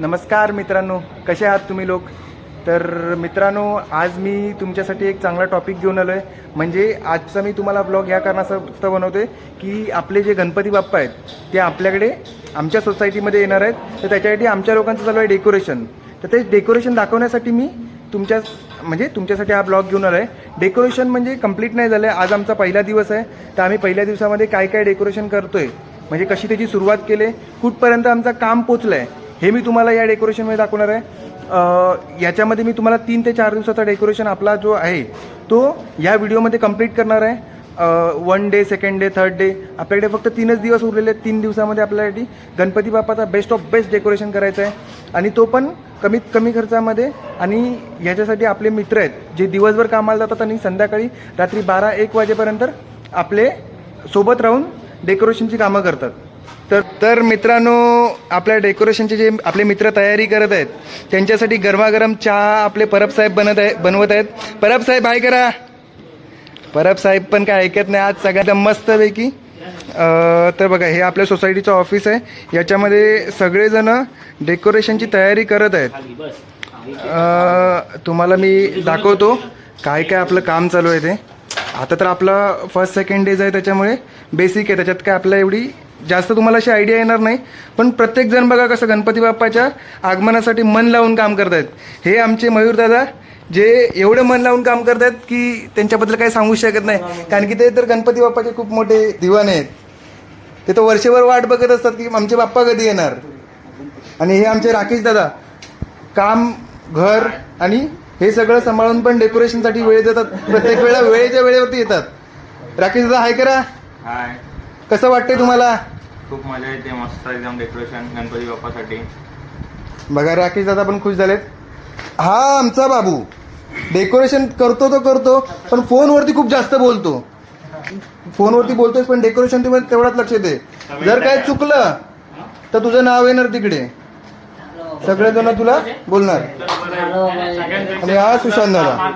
नमस्कार मित्रांनो कसे आहात तुम्ही लोक? तर मित्रांनो आज मी तुमच्यासाठी एक चांगला टॉपिक घेऊन आलो आहे म्हणजे आजचा मी तुम्हाला ब्लॉग या कारणास्तव बनवतो आहे की आपले जे गणपती बाप्पा आहेत ते आपल्याकडे आमच्या सोसायटीमध्ये येणार आहेत. तर त्याच्यासाठी आमच्या लोकांचं चालू आहे डेकोरेशन तर ते डेकोरेशन दाखवण्यासाठी मी तुमच्या म्हणजे तुमच्यासाठी हा ब्लॉग घेऊन आलो आहे डेकोरेशन म्हणजे कंप्लीट नाही झालं आहे आज आमचा पहिला दिवस आहे. तर आम्ही पहिल्या दिवसामध्ये काय काय डेकोरेशन करतो आहे म्हणजे कशी त्याची सुरुवात केली कुठपर्यंत आमचं काम पोचलं आहे हे मी तुम्हाला या डेकोरेशनमध्ये दाखवणार आहे. याच्यामध्ये मी तुम्हाला तीन ते चार दिवसाचा डेकोरेशन आपला जो आहे तो या व्हिडिओमध्ये कंप्लीट करणार आहे. One day second day third day आपल्याकडे फक्त तीनच दिवस उरलेले आहेत. तीन दिवसामध्ये आपल्यासाठी गणपती बाप्पाचा बेस्ट ऑफ बेस्ट डेकोरेशन करायचं आहे. आणि तो पण कमीत कमी खर्चामध्ये. आणि याच्यासाठी आपले मित्र आहेत जे दिवसभर कामाला जातात आणि संध्याकाळी रात्री बारा एक वाजेपर्यंत आपले सोबत राहून डेकोरेशनची कामं करतात. तर तर मित्रांनो आपल्या डेकोरेशनचे जे आपले मित्र तयारी करत आहेत त्यांच्यासाठी गरमागरम चहा आपले परब साहेब बनत आहे बनवत आहेत. परब साहेब हाय करा. परब साहेब पण काय ऐकत नाही आज सगळ्यात मस्तपैकी. तर बघा हे आपल्या सोसायटीचं ऑफिस आहे. याच्यामध्ये सगळेजण डेकोरेशनची तयारी करत आहेत. तुम्हाला मी दाखवतो काय काय आपलं काम चालू आहे ते. आता तर आपला फर्स्ट सेकंड डेज आहे त्याच्यामुळे बेसिक आहे. त्याच्यात काय आपल्या एवढी जास्त तुम्हाला अशी आयडिया येणार नाही. पण प्रत्येक जण बघा कसं गणपती बाप्पाच्या आगमनासाठी मन लावून काम करतायत. हे आमचे मयूर दादा जे एवढे मन लावून काम करतायत की त्यांच्याबद्दल काही सांगू शकत नाही. कारण की ते तर गणपती बाप्पाचे खूप मोठे दिवाने आहेत. ते तर वर्षभर वाट बघत असतात की आमचे बाप्पा कधी येणार? आणि हे आमचे राकेश दादा काम घर आणि हे सगळं सांभाळून पण डेकोरेशनसाठी वेळ देतात. प्रत्येक वेळेला वेळेच्या वेळेवरती येतात. राकेश दादा हाय करा. हाय. कसं वाटतंय तुम्हाला? खूप मजा येते मस्त एकदम डेकोरेशन गणपती बाप्पासाठी. बघा राकेश दादा पण खुश झालेत. हा आमचा बाबू. डेकोरेशन करतो तो करतो पण फोनवरती खूप जास्त बोलतो. फोनवरती बोलतोय पण डेकोरेशन तेवढाच लक्ष दे जर काय चुकलं तर तुझं नाव येणार तिकडे. सगळेजण तुला बोलणार. आणि हा सुशांत दादा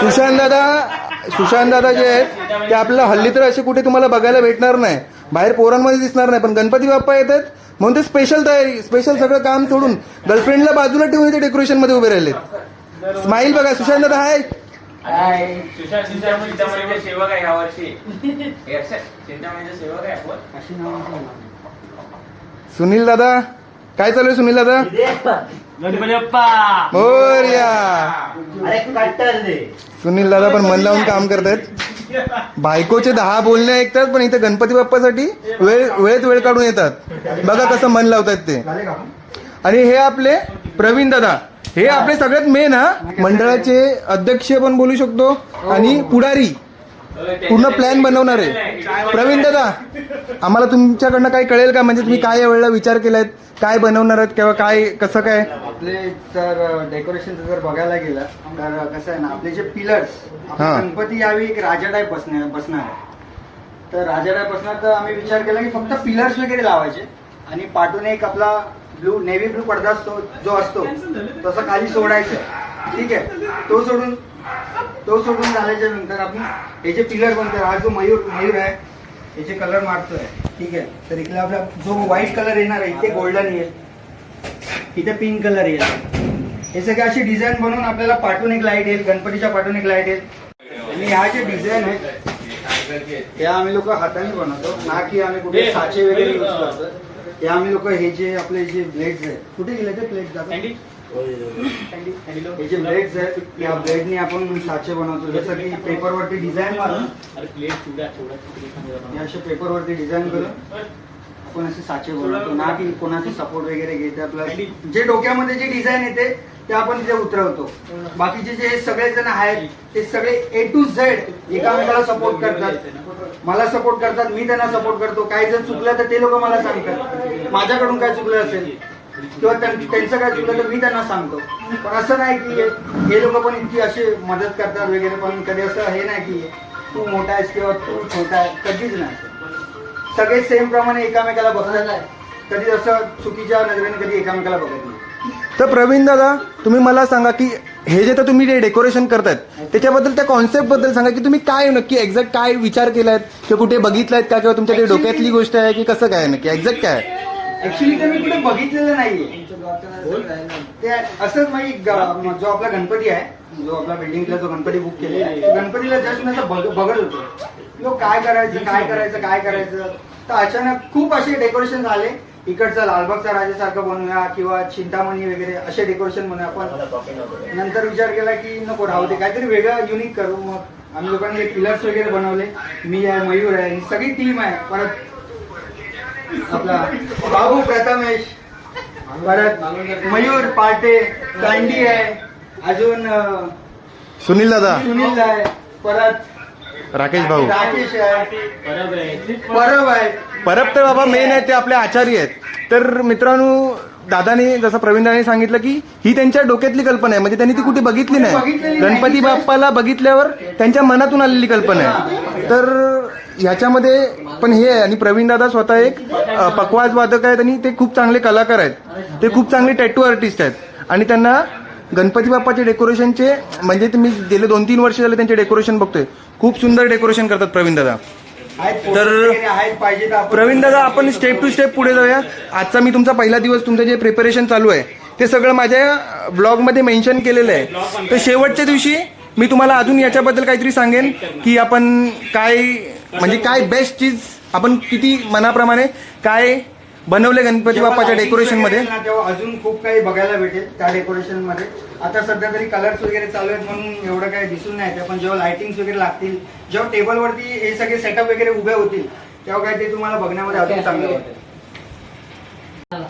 सुशांत दादा सुशांत दादा जे आहेत ते आपल्याला हल्ली तर असे कुठे तुम्हाला बघायला भेटणार नाही. बाहेर पोरांमध्ये दिसणार नाही पण गणपती बाप्पा येतात म्हणून ते स्पेशल तयारी स्पेशल सगळं काम सोडून गर्लफ्रेंडला बाजूला ठेवून ते डेकोरेशनमध्ये उभे राहिले स्माईल बघा सुशांत दादा हाय सेवक आहे सेवक आहे सुनील दादा काय चालू आहे सुनील दादा? गणपती बाप्पा मोरया अरे कट्टर दे. सुनील दादा पण मन लावून काम करतायत. बायकोचे दहा बोलणे ऐकतात पण इथे गणपती बाप्पासाठी वेळ वेळेत वेळ काढून येतात. बघा कसं मन लावतात ते. आणि हे आपले प्रवीण दादा. हे आपले सगळ्यात मेन हा. मंडळाचे अध्यक्ष पण बोलू शकतो आणि पुढारी. पूर्ण प्लॅन बनवणार आहे. प्रवीण दादा आम्हाला तुमच्याकडनं काय कळेल का? म्हणजे तुम्ही काय यावेळेला विचार केलाय काय बनवणार आहेत? किंवा काय कसं काय? आपले जर डेकोरेशन जर बघायला गेलं तर कसं आहे ना आपले जे पिलर्स हा. गणपती यावी एक राजा टाईप बसणार बसणार आहे. तर राजा टाईप बसणार तर आम्ही विचार केला की फक्त पिलर्स वगैरे लावायचे आणि पाठून एक आपला ब्लू नेव्ही ब्लू पडदा असतो जो असतो तसं खाली सोडायचं. ठीक आहे? तो सोडून तो सोडून झाल्याच्यानंतर आपण हे जे पिलर बनतो हा जो मयूर मयूर आहे याचे कलर मारतोय. ठीक आहे? तर इकडे आपला जो व्हाईट कलर येणार आहे इथे गोल्डन येईल. इथे पिंक कलर येईल. हे सगळे अशी डिझाईन बनवून आपल्याला पाठवून एक लाइट येईल गणपतीच्या पाठवून एक लाइट येईल. आणि ह्या जे डिझाईन आहेत त्या आम्ही लोक हाताने बनवतो. ना की आम्ही कुठे साचे वगैरे यूज करतो ते आम्ही लोक हे जे आपले जे ब्लेड्स आहेत कुठे गेले ते प्लेट हे जे ब्लेड्स आहेत त्या ब्लेडने आपण साचे बनवतो. जसं की पेपरवरती डिझाईन मारून हे असे पेपरवरती डिझाईन करून आपण असे साचे बनवतो. ना की कोणाचे सपोर्ट वगैरे घेते आपलं जे डोक्यामध्ये जे डिझाईन येते ते आपण तिथे उतरवतो. बाकीचे जे सगळे जण आहेत ते सगळे ए टू झेड एकामेकाला सपोर्ट करतात. मला सपोर्ट करतात मी त्यांना सपोर्ट करतो. काही जर चुकलं तर ते लोक मला सांगतात. माझ्याकडून काय चुकलं असेल? किंवा त्यां- त्यांचं काय चुकलं तर मी त्यांना सांगतो. पण असं नाही की हे लोक पण इतकी अशी मदत करतात वगैरे पण कधी असं हे नाही की तू मोठा आहेस किंवा तू छोटा आहे कधीच नाही. सगळे सेम प्रमाणे एकामेकाला बघतात. कधी असं चुकीच्या नजरेने कधी एकामेकाला बघत नाही. तर प्रवीण दादा तुम्ही मला सांगा की हे जे तर तुम्ही जे डेकोरेशन करतायत त्याच्याबद्दल त्या कॉन्सेप्टबद्दल सांगा की तुम्ही काय नक्की एक्झॅक्ट काय विचार केलायत किंवा कुठे बघितलायत का किंवा तुमच्या ते डोक्यातली गोष्ट आहे की कसं काय नक्की? एक्झॅक्ट काय आहे? ऍक्च्युली ते मी कुठे बघितलेलं नाहीये. ते असंच माझी ग- जो आपला गणपती आहे जो आपला बिल्डिंगला जो गणपती बुक केलेला आहे तो गणपतीला जस्ट मी असं बघ- बघत होतो लोक काय करायचं काय करायचं काय करायचं तर अचानक खूप असे डेकोरेशन झाले. इकडचा लालबागचा राजासारखं बनवूया किंवा चिंतामणी वगैरे असे डेकोरेशन बनवूया. आपण नंतर विचार केला की नको राहू दे. काहीतरी वेगळं युनिक करू. मग आम्ही लोकांनी पिलर्स वगैरे बनवले. मी आहे मयूर आहे ही सगळी टीम आहे. परत आपला बाबू प्रथमेश परत मयूर पाटे दांडी आहे अजून सुनील दादा. सुनील आहे परत राकेश भाऊ. राकेश आहे परब आहे. परब तर बाबा मेन आहे ते आपले आचार्य आहेत. तर मित्रांनो दादाने जसं प्रवीण दादाने सांगितलं की ही त्यांच्या डोक्यातली कल्पना आहे. म्हणजे त्यांनी ती कुठे बघितली नाही. गणपती बाप्पाला बघितल्यावर त्यांच्या मनातून आलेली कल्पना आहे. तर ह्याच्यामध्ये पण हे आहे आणि प्रवीण दादा स्वतः एक पकवाज वादक आहेत आणि ते खूप चांगले कलाकार आहेत. ते खूप चांगले टॅटू आर्टिस्ट आहेत. आणि त्यांना गणपती बाप्पाचे डेकोरेशनचे म्हणजे ते मी गेले दोन तीन वर्ष झाले त्यांचे डेकोरेशन बघतोय. खूप सुंदर डेकोरेशन करतात प्रवीण दादा. तर- प्रवीण दादा आपण स्टेप टू स्टेप पुढे जाऊया. आजचा मी तुमचा पहिला दिवस तुमचं जे प्रिपरेशन चालू आहे ते सगळं माझ्या ब्लॉगमध्ये मेन्शन केलेलं आहे. तर शेवटच्या दिवशी मी तुम्हाला अजून याच्याबद्दल काहीतरी सांगेन की आपण काय म्हणजे काय बेस्ट चीज आपण किती मनाप्रमाणे काय बनवले गणपती बाप्पाच्या डेकोरेशनमध्ये? तेव्हा अजून खूप काही बघायला भेटेल त्या डेकोरेशनमध्ये. आता सध्या तरी कलर्स वगैरे चालू आहेत म्हणून एवढं काही दिसून नाही येते पण जेव्हा लाइटिंग वगैरे लागतील जेव्हा टेबल वरती हे सगळे सेटअप वगैरे उभे होतील तेव्हा काय ते तुम्हाला बघण्यामध्ये अजून चांगलं वाटेल.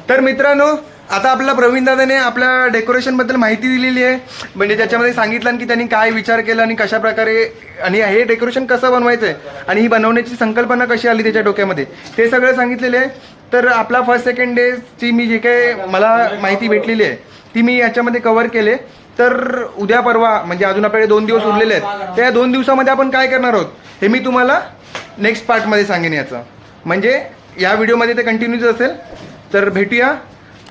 तर मित्रांनो आता आपल्या प्रवीण दादाने आपल्या डेकोरेशनबद्दल माहिती दिलेली आहे. म्हणजे त्याच्यामध्ये सांगितलं की त्यांनी काय विचार केला आणि कशा प्रकारे आणि हे डेकोरेशन कसं बनवायचं आहे आणि ही बनवण्याची संकल्पना कशी आली त्याच्या डोक्यामध्ये? ते सगळं सांगितलेले आहे. तर आपला फर्स्ट सेकंड डेची मी जे काही मला माहिती भेटलेली आहे ती मी याच्यामध्ये कव्हर केले तर उद्या परवा म्हणजे अजून आपल्याकडे दोन दिवस उरलेले आहेत. त्या दोन दिवसामध्ये आपण काय करणार आहोत? हे मी तुम्हाला नेक्स्ट पार्टमध्ये सांगेन याचं. म्हणजे या व्हिडिओमध्ये ते कंटिन्यूच असेल. तर भेटूया.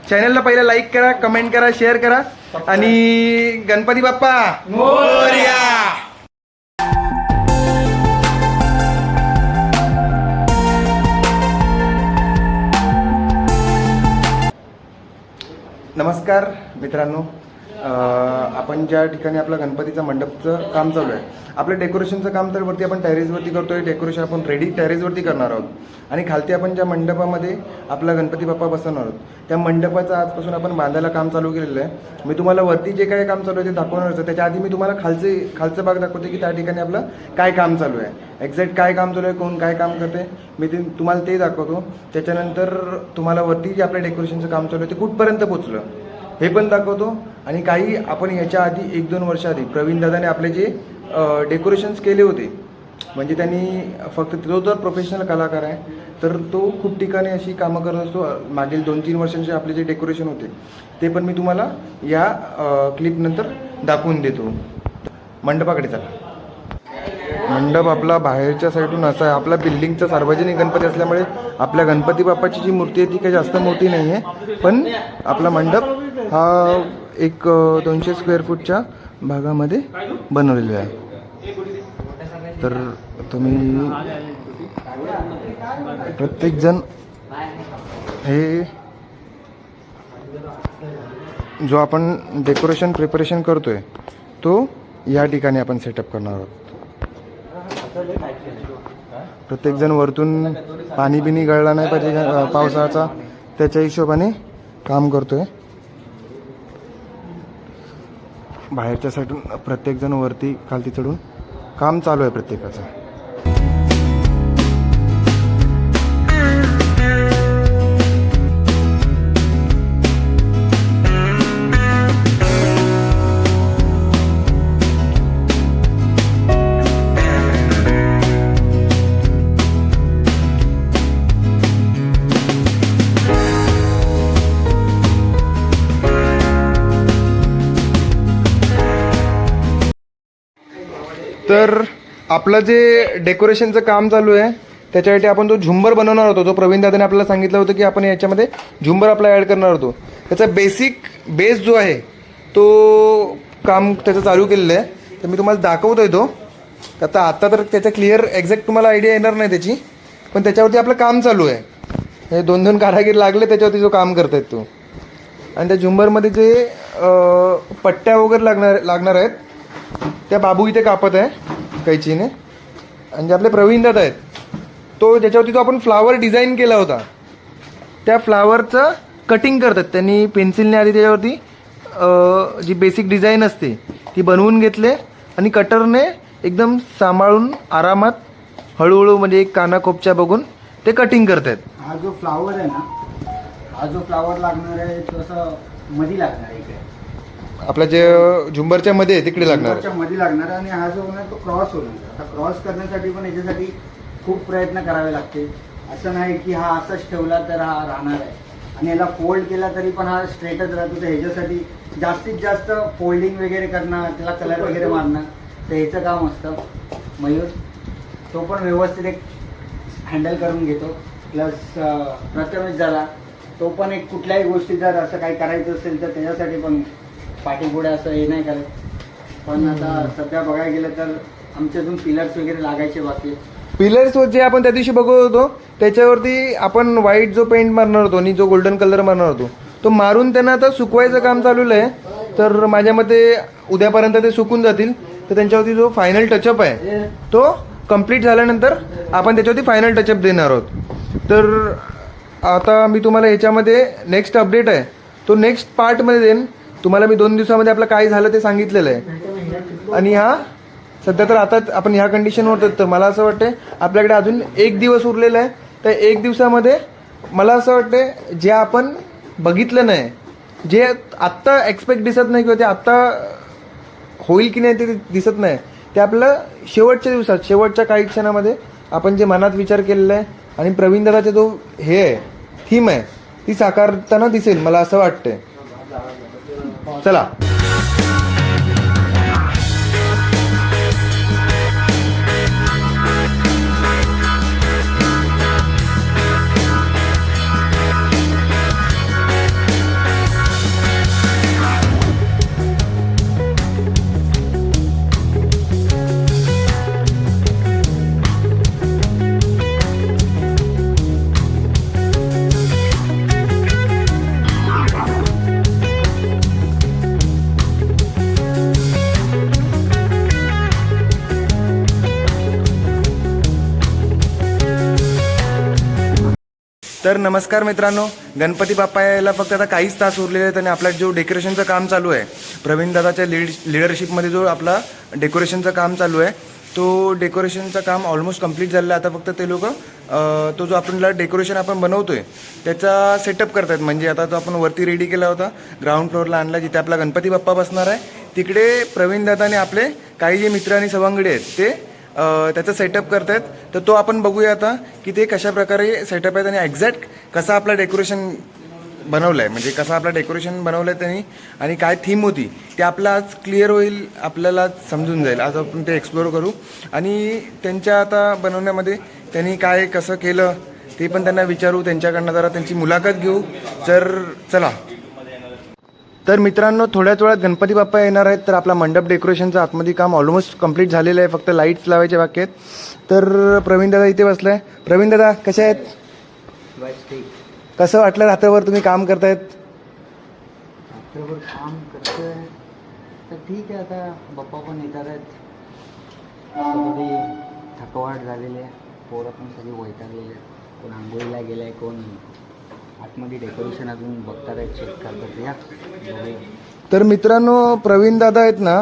चॅनलला पहिला लाईक करा कमेंट करा शेअर करा. आणि गणपती बाप्पा मोरया. नमस्कार मित्रांनो. आपण ज्या ठिकाणी आपलं गणपतीचं मंडपचं काम चालू आहे आपलं डेकोरेशनचं काम तर वरती आपण टेरेसवरती करतोय डेकोरेशन आपण रेडी टेरेसवरती करणार आहोत. आणि खालती आपण ज्या मंडपामध्ये आपला गणपती बाप्पा बसवणार आहोत त्या मंडपाचं आजपासून आपण बांधायला काम चालू केलेलं आहे. मी तुम्हाला वरती जे काय काम चालू आहे ते दाखवणार आहे त्याच्या आधी मी तुम्हाला खालचे खालचं भाग दाखवते की त्या ठिकाणी आपलं काय काम चालू आहे. एक्झॅक्ट काय काम चालू आहे कोण काय काम करते मी ते तुम्हाला ते दाखवतो. त्याच्यानंतर तुम्हाला वरती जे आपलं डेकोरेशनचं काम चालू आहे ते कुठपर्यंत पोचलं? हे पण दाखवतो. आणि काही आपण याच्या आधी एक दोन वर्षाआधी प्रवीणदादाने प्रवीण दादाने आपले जे डेकोरेशन्स केले होते म्हणजे त्यांनी फक्त तो तर प्रोफेशनल कलाकार आहे तर तो खूप ठिकाणी अशी कामं करत असतो. मागील दोन तीन वर्षांचे आपले जे डेकोरेशन होते ते पण मी तुम्हाला या क्लिपनंतर दाखवून देतो. मंडपाकडे चला. मंडप आपला बाहेरच्या साईडून असा आहे. आपला बिल्डिंगचा सार्वजनिक गणपती असल्यामुळे आपल्या गणपती बाप्पाची जी मूर्ती आहे ती काही जास्त मोठी नाही आहे. पण आपला मंडप हा एक दोनशे स्क्वेअर फूटच्या भागामध्ये बनवलेला आहे. तर तुम्ही प्रत्येकजण हे जो आपण डेकोरेशन प्रिपरेशन करतोय तो या ठिकाणी आपण सेटअप करणार आहोत. प्रत्येकजण वरतून पाणी बिनी गळला नाही पाहिजे पावसाचा. त्याच्या हिशोबाने काम करतोय. बाहेरच्या साईडून प्रत्येकजण वरती खालती चढून काम चालू आहे प्रत्येकाचं. तर आपलं जे डेकोरेशनचं काम चालू आहे त्याच्यासाठी आपण तो झुंबर बनवणार होतो. जो प्रवीण दादाने आपल्याला सांगितलं होतं की आपण याच्यामध्ये झुंबर आपला ॲड करणार होतो. त्याचा बेसिक बेस जो आहे तो काम त्याचं चालू केलेलं आहे. तर मी तुम्हाला दाखवतोय तो. आता आता तर त्याचा क्लिअर एक्झॅक्ट तुम्हाला आयडिया येणार नाही त्याची. पण त्याच्यावरती आपलं काम चालू आहे. हे दोन दोन कारागीर लागले त्याच्यावरती जो काम करतायत तो. आणि त्या झुंबरमध्ये जे पट्ट्या वगैरे लागणार लागणार आहेत त्या बाबू इथे कापत आहे कैचीने. आणि जे आपले प्रवीण दादा आहेत तो ज्याच्यावरती तो आपण फ्लावर डिझाईन केला होता त्या फ्लावरचं कटिंग करतात. त्यांनी पेन्सिलने आधी त्याच्यावरती जी बेसिक डिझाईन असते ती बनवून घेतले आणि कटरने एकदम सांभाळून आरामात हळूहळू म्हणजे एक कानाकोपच्या बघून ते कटिंग करतात हा जो फ्लावर आहे ना हा जो फ्लावर लागणार आहे तसं मधी लागणार आहे इकडे. आपल्या जे झुंबरच्या मध्ये आहे तिकडे लागणार मध्ये लागणार आणि हा जो होणार तो क्रॉस होणार आता क्रॉस करण्यासाठी पण याच्यासाठी खूप प्रयत्न करावे लागते. असं नाही की हा असाच ठेवला तर हा राहणार आहे. आणि याला फोल्ड केला तरी पण हा स्ट्रेटच राहतो. तर ह्याच्यासाठी जास्तीत जास्त फोल्डिंग वगैरे करणं त्याला कलर वगैरे मारणं तर ह्याचं काम असतं. मयूर तो पण व्यवस्थित एक हँडल करून घेतो. प्लस प्रथमेश झाला. तो पण एक कुठल्याही गोष्टी जर असं काही करायचं असेल तर त्याच्यासाठी पण पाठीपुढे असं हे नाही करत. पण आता सध्या बघायला गेलं तर आमचे अजून पिलर्स वगैरे लागायचे बाकी. आहेत. पिलर्स जे आपण त्या दिवशी बघत होतो. त्याच्यावरती आपण व्हाईट जो पेंट मारणार होतो आणि जो गोल्डन कलर मारणार होतो तो मारून त्यांना आता सुकवायचं काम चालू आहे. तर माझ्या मते उद्यापर्यंत ते सुकून जातील. तर त्यांच्यावरती जो फायनल टचअप आहे तो कंप्लीट झाल्यानंतर आपण त्याच्यावरती फायनल टचअप देणार आहोत. तर आता मी तुम्हाला ह्याच्यामध्ये नेक्स्ट अपडेट आहे. तो नेक्स्ट पार्टमध्ये देईन. तुम्हाला मी दोन दिवसामध्ये आपलं काय झालं ते सांगितलेलं आहे. आणि हा सध्या तर आता आपण ह्या कंडिशनवर तर मला असं वाटतं आपल्याकडे अजून एक दिवस उरलेला आहे. तर एक दिवसामध्ये मला असं वाटतं जे आपण बघितलं नाही जे आत्ता एक्सपेक्ट दिसत नाही किंवा ते आत्ता होईल की नाही ते दिसत नाही ते आपलं शेवटच्या दिवसात शेवटच्या काही क्षणामध्ये आपण जे मनात विचार केलेला आहे आणि प्रवीण दादाचा जो हे आहे थीम आहे ती साकारताना दिसेल मला असं वाटतंय. चला तर नमस्कार मित्रांनो गणपती बाप्पा यायला फक्त आता काहीच तास उरलेले आहेत आणि आपला जो डेकोरेशनचं काम चालू आहे प्रवीण दादाच्या लीड लिडरशिपमध्ये जो आपला डेकोरेशनचं काम चालू आहे तो डेकोरेशनचं काम ऑलमोस्ट कंप्लीट झालेलं आहे. आता फक्त ते लोक तो जो आपल्याला डेकोरेशन आपण बनवतो आहे त्याचा सेटअप करतात म्हणजे आता तो आपण वरती रेडी केला होता ग्राउंड फ्लोअरला आणला जिथे आपला गणपती बाप्पा बसणार आहे. तिकडे प्रवीण दादाने आपले काही जे मित्र आणि सवंगडी आहेत ते त्याचा सेटअप करतायत. तर तो आपण बघूया आता की ते कशा प्रकारे सेटअप आहेत आणि एक्झॅक्ट कसा आपला डेकोरेशन बनवलं आहे म्हणजे कसं आपलं डेकोरेशन बनवलं आहे त्यांनी आणि काय थीम होती ते आपलं आज क्लिअर होईल आपल्याला समजून जाईल. आज आपण ते एक्सप्लोअर करू. आणि त्यांच्या आता बनवण्यामध्ये त्यांनी काय कसं केलं ते पण त्यांना विचारू. त्यांच्याकडनं जरा त्यांची मुलाखत घेऊ. तर चला. तर मित्रांनो थोड्याच वेळात गणपती बाप्पा येणार आहेत तर आपला मंडप डेकोरेशनचं आतमध्ये काम ऑलमोस्ट कंप्लीट झालेलं आहे फक्त लाईट्स लावायचे बाकी आहेत. तर प्रवीण दादा इथे बसलाय. प्रवीण दादा कसे आहेत? ठीक कसं वाटलं रात्रभर तुम्ही काम करतायत? रात्रभर काम करतोय. तर ठीक आहे आता बाप्पा पण येणार आहेत. कधी थकवाट झालेली आहे. पोरं पण सगळी वैतागलेली आहेत. कोण आंघोळीला गेलं आहे कोण आतमध्ये डेकोरेशन अजून बघतात चेक करतात या तर मित्रांनो प्रवीण दादा आहेत ना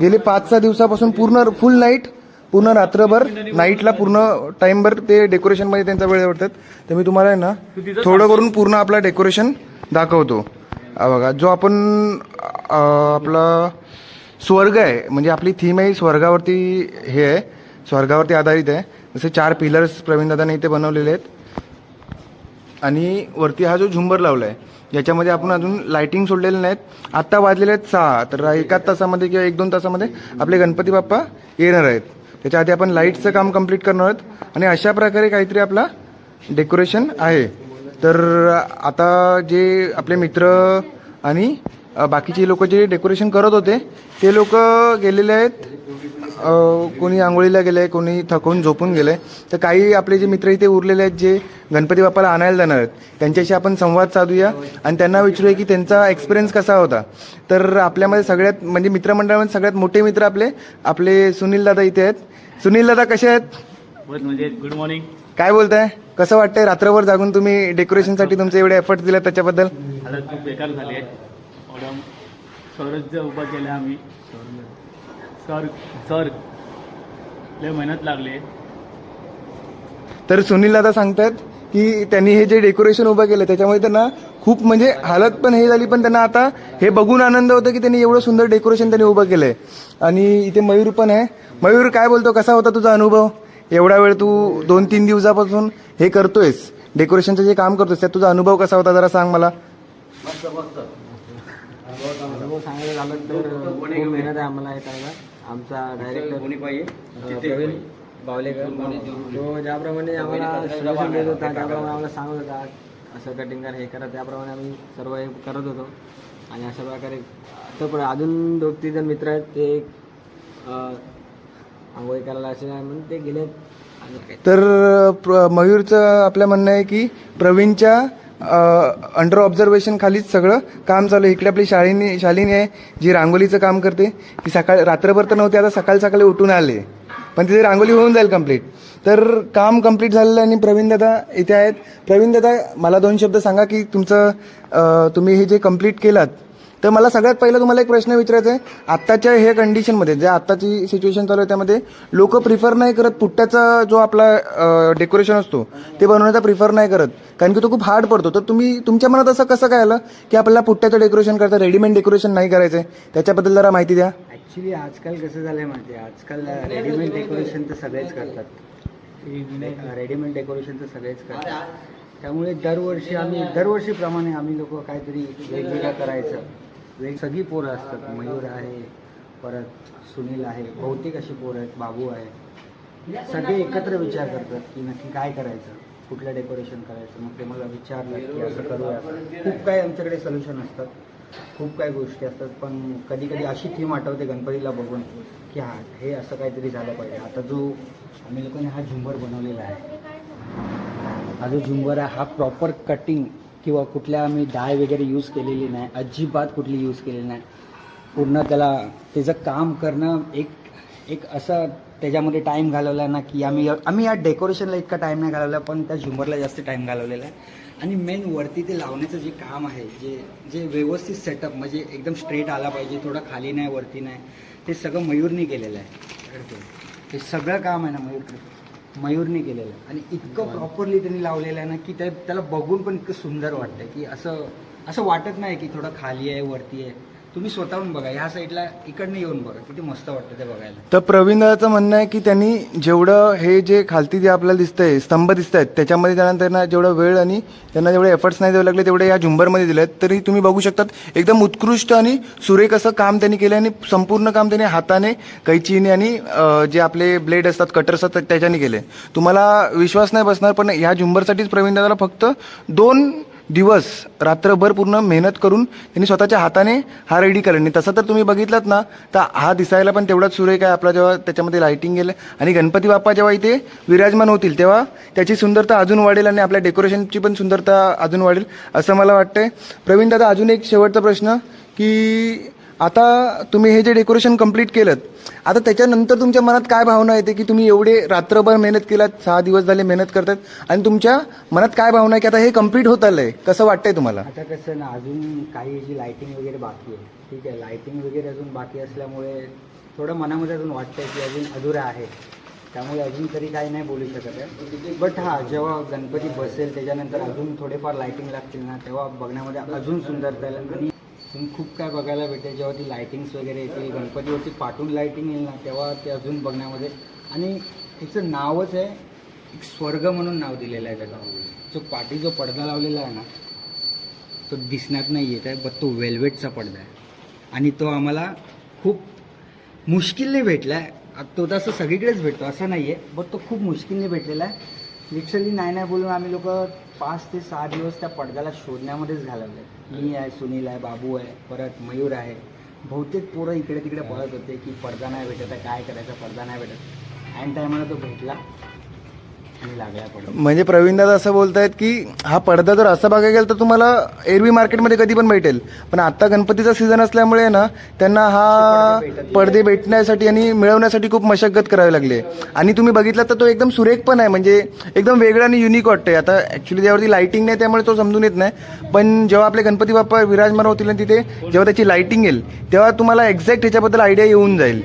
गेले पाच सहा दिवसापासून पूर्ण फुल नाईट पूर्ण रात्रभर नाईटला पूर्ण टाईमभर ते डेकोरेशनमध्ये त्यांचा वेळ वाटतात तर मी तुम्हाला आहे ना थोडं करून पूर्ण आपला डेकोरेशन दाखवतो. बघा जो आपण आपला स्वर्ग आहे म्हणजे आपली थीम आहे स्वर्गावरती हे आहे स्वर्गावरती आधारित आहे. जसे चार पिलर्स प्रवीण दादाने इथे बनवलेले आहेत. आणि वरती हा जो झुंबर लावला आहे याच्यामध्ये आपण अजून लाइटिंग सोडलेले नाहीत. आत्ता वाजलेले आहेत सहा तर एका तासामध्ये किंवा एक दोन तासामध्ये आपले गणपती बाप्पा येणार आहेत. त्याच्या आधी आपण लाईटचं काम कंप्लीट करणार आहोत आणि अशा प्रकारे काहीतरी आपला डेकोरेशन आहे. तर आता जे आपले मित्र आणि बाकीचे लोक जे डेकोरेशन करत होते ते लोक गेलेले आहेत कोणी आंघोळीला गेलं आहे कोणी थकून झोपून गेलं आहे तर काही आपले जे मित्र इथे उरलेले आहेत जे गणपती बाप्पाला आणायला जाणार आहेत त्यांच्याशी आपण संवाद साधूया आणि त्यांना विचारूया की त्यांचा एक्सपिरियन्स कसा होता. तर आपल्यामध्ये सगळ्यात म्हणजे मित्रमंडळामध्ये सगळ्यात मोठे मित्र आपले आपले सुनील दादा इथे आहेत. सुनील दादा कसे आहेत? गुड मॉर्निंग काय बोलताय? कसं वाटतंय? रात्रभर जागून तुम्ही डेकोरेशनसाठी तुमचे एवढे एफर्ट्स दिले त्याच्याबद्दल? खूप बेकार झाली आम्ही. सर सर लय मेहनत लागले. तर सुनील दादा सांगतात की त्यांनी हे जे डेकोरेशन उभं केलं त्याच्यामुळे त्यांना खूप म्हणजे हालत पण हे झाली पण त्यांना आता हे बघून आनंद होतो की त्यांनी एवढं सुंदर डेकोरेशन त्यांनी उभं केलंय. आणि इथे मयूर पण आहे. मयूर काय बोलतो? कसा होता तुझा अनुभव? एवढा वेळ तू दोन तीन दिवसापासून हे करतोयस डेकोरेशनचं जे काम करतोयस त्यात तुझा अनुभव कसा होता? जरा सांग मला. अनुभव सांगायला झालं तर खूप मेहनत आहे आम्हाला हे करायला. आमचा डायरेक्टर प्रवीण बावलेकर. तो ज्याप्रमाणे आम्हाला सजेशन देत होता त्याप्रमाणे आम्हाला सांगत होता असं कटिंग करा हे करा त्याप्रमाणे आम्ही सर्व हे करत होतो. आणि अशा प्रकारे तो पण अजून दोन तीन जण मित्र आहेत ते अं, आंघोळी करायला असे म्हणून ते गेले आणि काय तर प्र- मयूरचं आपलं म्हणणं आहे की प्रवीणच्या अंडर ऑब्झर्वेशन खालीच सगळं काम चालू आहे. इकडे आपली शालिनी शालिनी आहे जी रांगोलीचं काम करते. ती सकाळ रात्रभर तर नव्हती आता सकाळी सकाळी उठून आले. पण तिथे रांगोली होऊन जाईल कंप्लीट तर काम कंप्लीट झालेलं आणि प्रवीण दादा इथे आहेत. प्रवीण दादा मला दोन शब्द सांगा की तुमचं तुम्ही हे जे कंप्लीट केलात तर मला सगळ्यात पहिला तुम्हाला एक प्रश्न विचारायचा आहे. आत्ताच्या हे कंडिशनमध्ये जे आत्ताची सिच्युएशन चालू आहे त्यामध्ये लोक प्रिफर नाही करत पुट्ट्याचा जो आपला डेकोरेशन असतो ते बनवण्याचा प्रिफर नाही करत. कारण की तो खूप हार्ड पडतो. तर तुम्ही तुमच्या मनात असं कसं काय आलं की आपल्याला पुट्ट्याचं डेकोरेशन करता रेडीमेड डेकोरेशन नाही करायचं आहे त्याच्याबद्दल जरा माहिती द्या. ॲक्च्युली आजकाल कसं झालंय माहिती आहे आजकाल रेडीमेड डेकोरेशन तर सगळेच करतात. रेडीमेड डेकोरेशन तर सगळेच करतात. त्यामुळे दरवर्षी आम्ही दरवर्षीप्रमाणे आम्ही लोक काहीतरी वेगवेगळं करायचं. वेग सगळी पोरं असतात. मयूर आहे परत सुनील आहे. बहुतेक अशी पोरं आहेत. बाबू आहे. सगळे एकत्र विचार करतात की नक्की काय करायचं? कुठलं डेकोरेशन करायचं? मग ते मला विचारलं की असं करूया. खूप काही आमच्याकडे सोल्युशन असतात. खूप काही गोष्टी असतात. पण कधी कधी अशी थीम आठवते गणपतीला बघून की हा हे असं काहीतरी झालं पाहिजे. आता जो आम्ही लोकांनी हा झुंबर बनवलेला आहे. हा जो झुंबर आहे हा प्रॉपर कटिंग किंवा कुठल्या आम्ही डाय वगैरे यूज केलेली नाही अजिबात कुठली यूज केलेली नाही. पूर्ण त्याला त्याचं काम करणं एक एक असं त्याच्यामध्ये टाईम घालवला ना की आम्ही आम्ही या डेकोरेशनला इतका टाईम नाही घालवला पण त्या झुंबरला जास्त टाईम घालवलेला आहे. आणि मेन वरती ते लावण्याचं जे काम आहे जे जे व्यवस्थित सेटअप म्हणजे एकदम स्ट्रेट आला पाहिजे थोडं खाली नाही वरती नाही ते सगळं मयूरनी केलेलं आहे. हे सगळं काम आहे ना मयूर मयूरनी केलेलं आहे. आणि इतकं प्रॉपरली त्यांनी लावलेलं आहे ना की त्या त्याला बघून पण इतकं सुंदर वाटतं की असं असं वाटत नाही की थोडं खाली आहे वरती आहे. तुम्ही स्वतःहून बघा ह्या साईडला इकडनं येऊन बघा किती मस्त वाटतं ते बघायला. तर प्रवीणदाचं म्हणणं आहे की त्यांनी जेवढं हे जे खालती जे आपल्याला दिसतंय स्तंभ दिसत आहेत त्याच्यामध्ये त्यांना त्यांना जेवढा वेळ आणि त्यांना जेवढे एफर्ट्स नाही द्यावे लागले तेवढे या झुंबरमध्ये दिले आहेत तरी तुम्ही बघू शकतात एकदम उत्कृष्ट आणि सुरेख असं काम त्यांनी केलं आणि संपूर्ण काम त्यांनी हाताने कैचीने आणि अं, जे आपले ब्लेड असतात कटर असतात त्याच्याने केले तुम्हाला विश्वास नाही बसणार पण ह्या झुंबरसाठीच प्रवीण दादाला फक्त दोन दिवस रात्रभर पूर्ण मेहनत करून त्यांनी स्वतःच्या हाताने हा रेडी केला. आणि तसं तर तुम्ही बघितलात ना तर हा दिसायला पण तेवढाच सुरेख आहे. आपला जेव्हा त्याच्यामध्ये लायटिंग गेलं आणि गणपती बाप्पा जेव्हा इथे विराजमान होतील तेव्हा त्याची सुंदरता अजून वाढेल आणि आपल्या डेकोरेशनची पण सुंदरता अजून वाढेल असं मला वाटतंय. प्रवीण दादा अजून एक शेवटचा प्रश्न की आता तुम्ही हे जे डेकोरेशन कंप्लीट केलं आता त्याच्यानंतर तुमच्या मनात काय भावना येते की तुम्ही एवढे रात्रभर मेहनत केलात सहा दिवस झाले मेहनत करतात आणि तुमच्या मनात काय भावना आहे की आता हे कंप्लीट होत आलंय? कसं वाटतंय तुम्हाला? आता कसं ना अजून काही जी लाइटिंग वगैरे बाकी आहे ठीक आहे. लाइटिंग वगैरे अजून बाकी असल्यामुळे थोडं मनामध्ये अजून वाटतंय की अजून अधुरा आहे. त्यामुळे अजून तरी काही नाही बोलू शकत आहे. बट हां जेव्हा गणपती बसेल त्याच्यानंतर अजून थोडेफार लायटिंग लागतील ना तेव्हा बघण्यामध्ये अजून सुंदर येईल. आणि अजून खूप काय बघायला भेटेल जेव्हा ती लायटिंग्स वगैरे येतील गणपतीवरती पाठून लायटिंग येईल ना तेव्हा ते अजून बघण्यामध्ये. आणि तिचं नावच आहे एक स्वर्ग म्हणून नाव दिलेलं आहे त्याला जो पाठी जो पडदा लावलेला आहे ना तो दिसण्यात नाही येत आहे बट तो वेल्वेटचा पडदा आहे. आणि तो आम्हाला खूप मुश्किलने भेटला आहे तो तसं सगळीकडेच भेटतो असं नाही आहे बट तो खूप मुश्किलने भेटलेला आहे. लिटरली नाही नाही बोलून आम्ही लोक पाच ते सहा दिवस त्या पडद्याला शोधण्यामध्येच घालवले. मी आहे सुनील आहे बाबू आहे परत मयूर आहे. बहुतेक पोरं इकडे तिकडे पळत होते की पडदा नाही भेटत आहे काय करायचं पडदा नाही भेटत. ऐन टायमाला तो भेटला. म्हणजे प्रवीण दादा असं बोलतायत की हा पडदा जर असा बघायला गेला तर तुम्हाला एरवी मार्केटमध्ये कधी पण भेटेल. पण आता गणपतीचा सीझन असल्यामुळे ना त्यांना हा पडदे भेटण्यासाठी आणि मिळवण्यासाठी खूप मशक्कत करावी लागली आहे. आणि तुम्ही बघितला तर तो एकदम सुरेख पण आहे म्हणजे एकदम वेगळा आणि युनिक वाटतंय. आता ॲक्च्युली त्यावरती लाईटिंग नाही त्यामुळे तो समजून येत नाही. पण जेव्हा आपले गणपती बाप्पा विराजमान होतील ना तिथे जेव्हा त्याची लाईटिंग येईल तेव्हा तुम्हाला एक्झॅक्ट ह्याच्याबद्दल आयडिया येऊन जाईल.